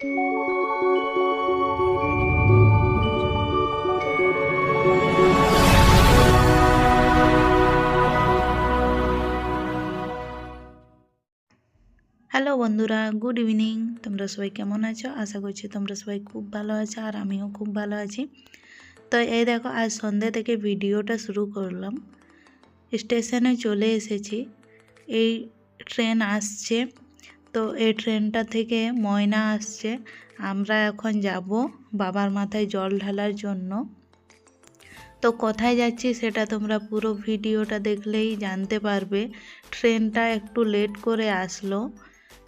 Hello বন্ধুরা, good evening. তোমরা সবাই কেমন আছো? আশা করছি তোমরা সবাই খুব ভালো আছো আর আমিও খুব ভালো আছি। তো এই দেখো, আজ সন্ধ্যে থেকে ভিডিওটা শুরু করলাম। স্টেশনে চলে এসেছি। এই ট্রেন আসছে তো এই ট্রেনটা থেকে ময়না আসছে। আমরা এখন যাব বাবার মাথায় জল ঢালার জন্য। তো কোথায় যাচ্ছি সেটা তোমরা পুরো ভিডিওটা দেখলেই জানতে পারবে। ট্রেনটা একটু লেট করে আসলো।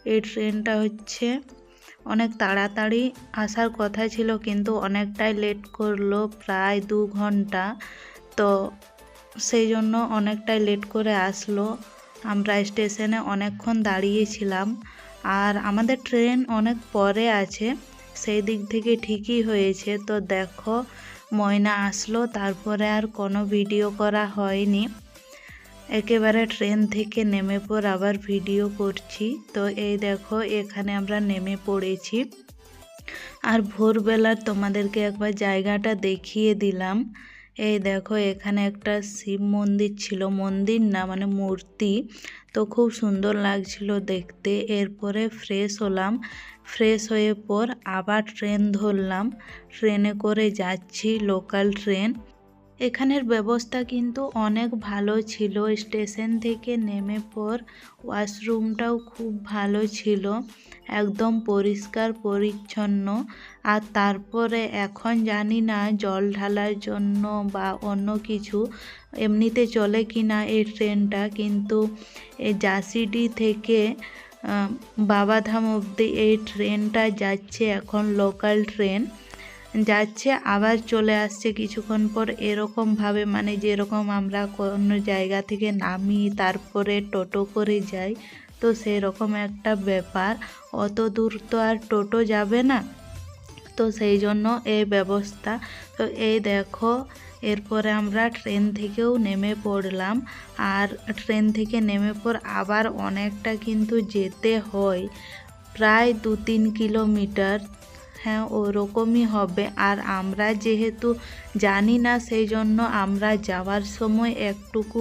এই ট্রেনটা হচ্ছে অনেক তাড়াতাড়ি আসার কথা ছিল, কিন্তু অনেকটাই লেট করল, প্রায় দু ঘণ্টা। তো সেই জন্য অনেকটাই লেট করে আসলো। আমরা স্টেশনে অনেকক্ষণ দাঁড়িয়েছিলাম আর আমাদের ট্রেন অনেক পরে আছে, সেই দিক থেকে ঠিকই হয়েছে। তো দেখো, ময়না আসলো, তারপরে আর কোনো ভিডিও করা হয়নি। একেবারে ট্রেন থেকে নেমে পর আবার ভিডিও করছি। তো এই দেখো, এখানে আমরা নেমে পড়েছি। আর ভোরবেলার তোমাদেরকে একবার জায়গাটা দেখিয়ে দিলাম। এই দেখো, এখানে একটা শিব মন্দির ছিল। মন্দির না মানে মূর্তি। তো খুব সুন্দর লাগছিল দেখতে। এরপরে ফ্রেশ হলাম। ফ্রেশ হয়ে পর আবার ট্রেন ধরলাম। ট্রেনে করে যাচ্ছি লোকাল ট্রেন এখানের ব্যবস্থা কিন্তু অনেক ভালো ছিল। স্টেশন থেকে নেমে পর ওয়াশরুমটাও খুব ভালো ছিল, একদম পরিষ্কার, পরিচ্ছন্ন। আর তারপরে এখন জানি না জল ঢালার জন্য বা অন্য কিছু এমনিতে চলে কি না এই ট্রেনটা, কিন্তু এই জাসিডি থেকে বাবাধাম অবধি এই ট্রেনটা যাচ্ছে এখন লোকাল ট্রেন। যাচ্ছে, আবার চলে আসছে কিছুক্ষণ পর এরকমভাবে মানে যেরকম আমরা কোনো জায়গা থেকে নামি, তারপরে টোটো করে যাই, তো সেরকম একটা ব্যাপার। অত দূর তো আর টোটো যাবে না। তো সেই জন্য এই ব্যবস্থা। তো এই দেখো, এরপরে আমরা ট্রেন থেকেও নেমে পড়লাম। আর ট্রেন থেকে নেমে পর আবার অনেকটা কিন্তু যেতে হয়। প্রায় দু তিন কিলোমিটার হ্যাঁ ওরকমই হবে। আর আমরা যেহেতু জানি না সেই জন্য আমরা যাওয়ার সময় একটুকু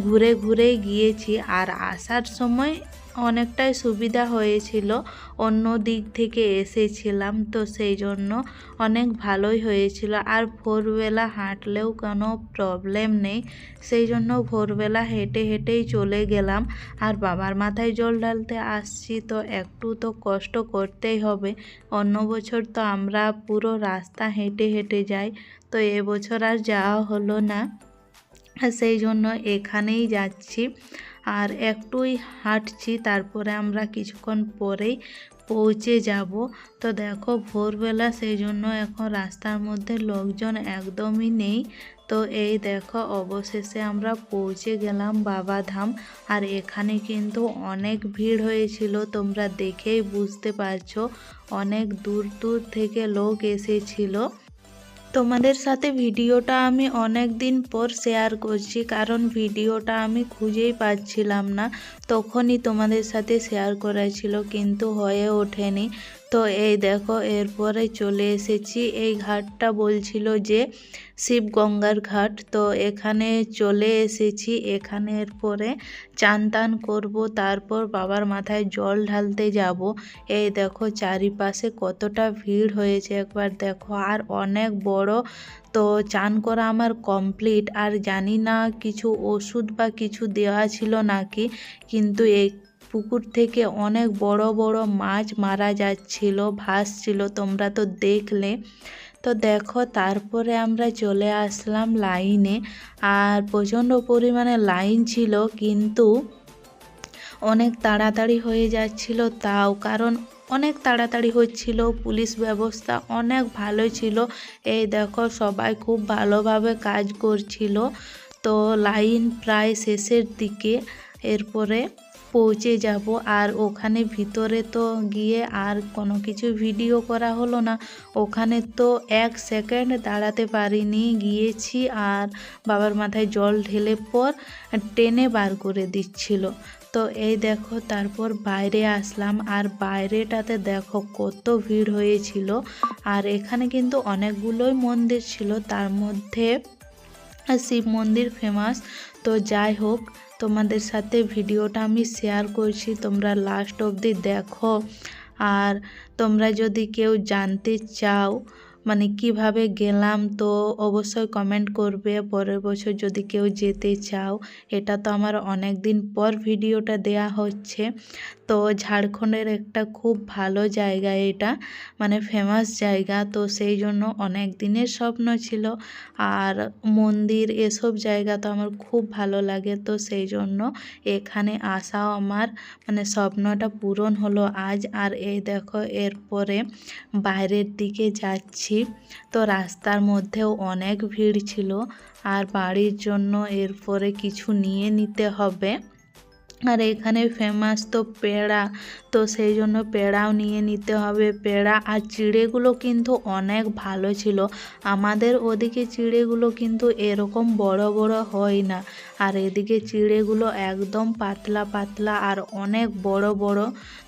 ঘুরে ঘুরে গিয়েছি। আর আসার সময় অনেকটাই সুবিধা হয়েছিল। অন্য দিক থেকে এসেছিলাম তো সেই জন্য অনেক ভালোই হয়েছিল। আর ভোরবেলা হাঁটলেও কোনো প্রবলেম নেই। সেই জন্য ভোরবেলা হেঁটে হেঁটেই চলে গেলাম। আর বাবার মাথায় জল ঢালতে আসছি তো একটু তো কষ্ট করতেই হবে। অন্য বছর তো আমরা পুরো রাস্তা হেঁটে হেঁটে যাই, তো এবছর আর যাওয়া হলো না। সেই জন্য এখানেই যাচ্ছি। আর একটুই হাঁটছি, তারপরে আমরা কিছুক্ষণ পরেই পৌঁছে যাব। তো দেখো, ভোরবেলা সেই জন্য এখন রাস্তার মধ্যে লোকজন একদমই নেই। তো এই দেখো, অবশেষে আমরা পৌঁছে গেলাম বাবাধাম আর এখানে কিন্তু অনেক ভিড় হয়েছিল, তোমরা দেখেই বুঝতে পারছ। অনেক দূর দূর থেকে লোক এসেছিল। তোমাদের সাথে ভিডিওটা আমি অনেক দিন পর শেয়ার করছি, কারণ ভিডিওটা আমি খুঁজেই পাচ্ছিলাম না। তখনই তোমাদের সাথে শেয়ার করা ছিল, কিন্তু হয়ে ওঠেনি। তো এই দেখো, এরপরে চলে এসেছি। এই ঘাটটা বলছিল যে শিব গঙ্গার ঘাট। তো এখানে চলে এসেছি। এখানে এরপরে চান টান করব, তারপর বাবার মাথায় জল ঢালতে যাব। এই দেখো, চারিপাশে কতটা ভিড় হয়েছে একবার দেখো। আর অনেক বড় তো চান করা আমার কমপ্লিট। আর জানি না কিছু ওষুধ বা কিছু দেওয়া ছিল নাকি, কিন্তু এই পুকুর থেকে অনেক বড় বড় মাছ মারা যাচ্ছিল, ভাসছিল, তোমরা তো দেখলে। তো দেখো, তারপরে আমরা চলে আসলাম লাইনে। আর প্রচণ্ড পরিমাণে লাইন ছিল, কিন্তু অনেক তাড়াতাড়ি হয়ে যাচ্ছিল তাও, কারণ অনেক তাড়াতাড়ি হচ্ছিল, পুলিশ ব্যবস্থা অনেক ভালো ছিল। এই দেখো, সবাই খুব ভালোভাবে কাজ করছিল। তো লাইন প্রায় শেষের দিকে, এরপরে পৌঁছে যাব। আর ওখানে ভিতরে তো গিয়ে আর কোনো কিছু ভিডিও করা হলো না। ওখানে তো এক সেকেন্ড দাঁড়াতে পারিনি, গিয়েছি আর বাবার মাথায় জল ঢেলে পর টেনে বার করে দিচ্ছিল। তো এই দেখো, তারপর বাইরে আসলাম। আর বাইরেটাতে দেখো কত ভিড় হয়েছিল। আর এখানে কিন্তু অনেকগুলোই মন্দির ছিল। তার মধ্যে শিব মন্দির ফেমাস তো যাই হোক, তোমাদের সাথে ভিডিওটা আমি শেয়ার করছি, তোমরা লাস্ট অবধি দেখো। আর তোমরা যদি কেউ জানতে চাও মানে কীভাবে গেলাম, তো অবশ্যই কমেন্ট করবে। পরের বছর যদি কেউ যেতে চাও, এটা তো আমার অনেক দিন পর ভিডিওটা দেয়া হচ্ছে। তো ঝাড়খণ্ডের একটা খুব ভালো জায়গা এটা মানে ফেমাস জায়গা। তো সেই জন্য অনেক দিনের স্বপ্ন ছিল। আর মন্দির এসব জায়গা তো আমার খুব ভালো লাগে। তো সেই জন্য এখানে আসাও আমার মানে স্বপ্নটা পূরণ হলো আজ। আর এই দেখো, এরপরে বাইরের দিকে যাচ্ছি। তো রাস্তার মধ্যেও অনেক ভিড় ছিল। আর বাড়ির জন্য এরপরে কিছু নিয়ে নিতে হবে। আর এখানে ফেমাস তো পেড়া, তো সেই জন্য পেড়াও নিয়ে নিতে হবে। পেড়া আর চিড়েগুলো কিন্তু অনেক ভালো ছিল। আমাদের ওদিকে চিড়েগুলো কিন্তু এরকম বড় বড় হয় না। আর এদিকে চিড়েগুলো একদম পাতলা পাতলা আর অনেক বড় বড়।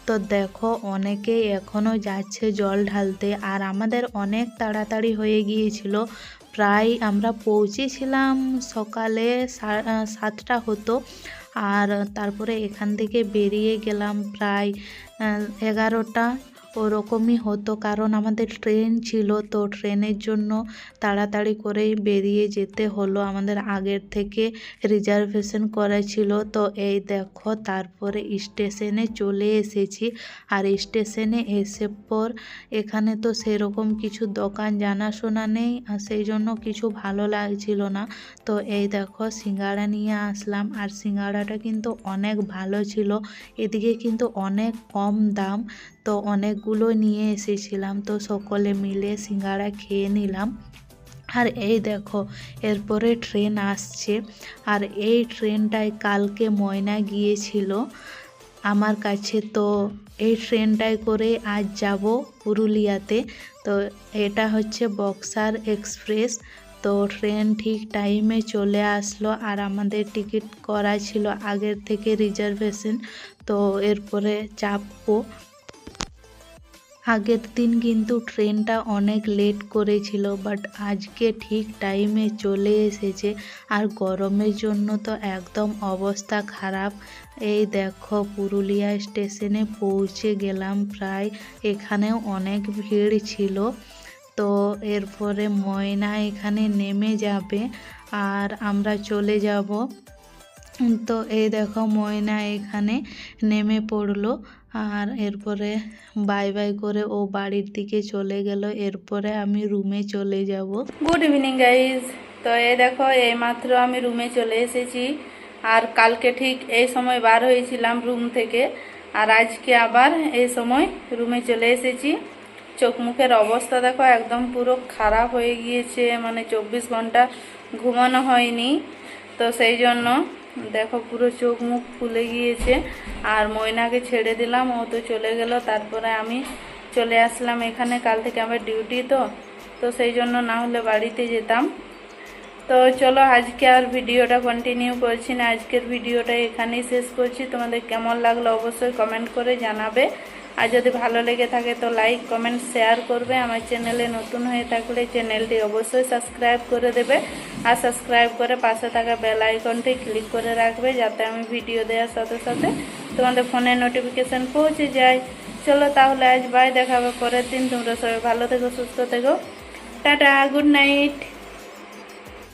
তো দেখো অনেকেই এখনও যাচ্ছে জল ঢালতে। আর আমাদের অনেক তাড়াতাড়ি হয়ে গিয়েছিল। প্রায় আমরা পৌঁছেছিলাম সকালে সাতটা হতো। আর তারপরে এখান থেকে বেরিয়ে গেলাম প্রায় এগারোটা। ওরকমই হতো। কারণ আমাদের ট্রেন ছিল, তো ট্রেনের জন্য তাড়াতাড়ি করেই বেরিয়ে যেতে হলো। আমাদের আগের থেকে রিজার্ভেশন করা ছিল। তো এই দেখো, তারপরে স্টেশনে চলে এসেছি। আর স্টেশনে এসে পর এখানে তো সেরকম কিছু দোকান জানাশোনা নেই, আর সেই জন্য কিছু ভালো লাগছিল না। তো এই দেখো, সিঙ্গাড়া নিয়ে আসলাম। আর সিঙ্গাড়াটা কিন্তু অনেক ভালো ছিল। এদিকে কিন্তু অনেক কম দাম। তো অনেকগুলো নিয়ে এসেছিলাম, তো সকলে মিলে সিঙ্গারা খেয়ে নিলাম। আর এই দেখো, এরপরে ট্রেন আসছে। আর এই ট্রেনটায় কালকে ময়না গিয়েছিল আমার কাছে, তো এই ট্রেনটায় করে আজ যাব পুরুলিয়াতে। তো এটা হচ্ছে বক্সার এক্সপ্রেস, তো ট্রেন ঠিক টাইমে চলে আসলো আর আমাদের টিকিট করা ছিল আগের থেকে রিজার্ভেশন। তো এরপরে চাপবো। আগের দিন কিন্তু ট্রেনটা অনেক লেট করেছিল বাট আজকে ঠিক টাইমে চলে এসেছে। আর গরমের জন্য তো একদম অবস্থা খারাপ। এই দেখো, পুরুলিয়া স্টেশনে পৌঁছে গেলাম প্রায়। এখানেও অনেক ভিড় ছিল। তো এরপরে ময়না এখানে নেমে যাবে আর আমরা চলে যাব। তো এই দেখো, ময়না এখানে নেমে পড়ল। আর এরপরে বাই বাই করে ও বাড়ির দিকে চলে গেল। এরপরে আমি রুমে চলে যাব। গুড ইভিনিং গাইজ তো এ দেখো এইমাত্র আমি রুমে চলে এসেছি। আর কালকে ঠিক এই সময় বার হয়েছিলাম রুম থেকে। আর আজকে আবার এই সময় রুমে চলে এসেছি। চোখ মুখের অবস্থা দেখো একদম পুরো খারাপ হয়ে গিয়েছে। মানে চব্বিশ ঘণ্টা ঘুমানো হয়নি। তো সেই জন্য দেখো পুরো চোখ মুখ ফুলে গিয়েছে। আর ময়নাকে ছেড়ে দিলাম, ও তো চলে গেল, তারপরে আমি চলে আসলাম এখানে। কাল থেকে আমার ডিউটি তো তো সেই জন্য না হলে বাড়িতে যেতাম। তো চলো আজকে আর ভিডিওটা কন্টিনিউ করছি না। আজকের ভিডিওটা এখানেই শেষ করছি। তোমাদের কেমন লাগল অবশ্যই কমেন্ট করে জানাবে। আর যদি ভালো লেগে থাকে তো লাইক কমেন্ট শেয়ার করবে। আমার চ্যানেলে নতুন হয়ে থাকলে চ্যানেলটি অবশ্যই সাবস্ক্রাইব করে দেবে। আর সাবস্ক্রাইব করে পাশে থাকা বেল আইকনটি ক্লিক করে রাখবে যাতে আমি ভিডিও দেওয়ার সাথে সাথে তোমাদের ফোনে নোটিফিকেশান পৌঁছে যায়। চলো তাহলে আজ বাই দেখাবে পরের দিন। তোমরা সবাই ভালো থেকো, সুস্থ থেকো। Tata good night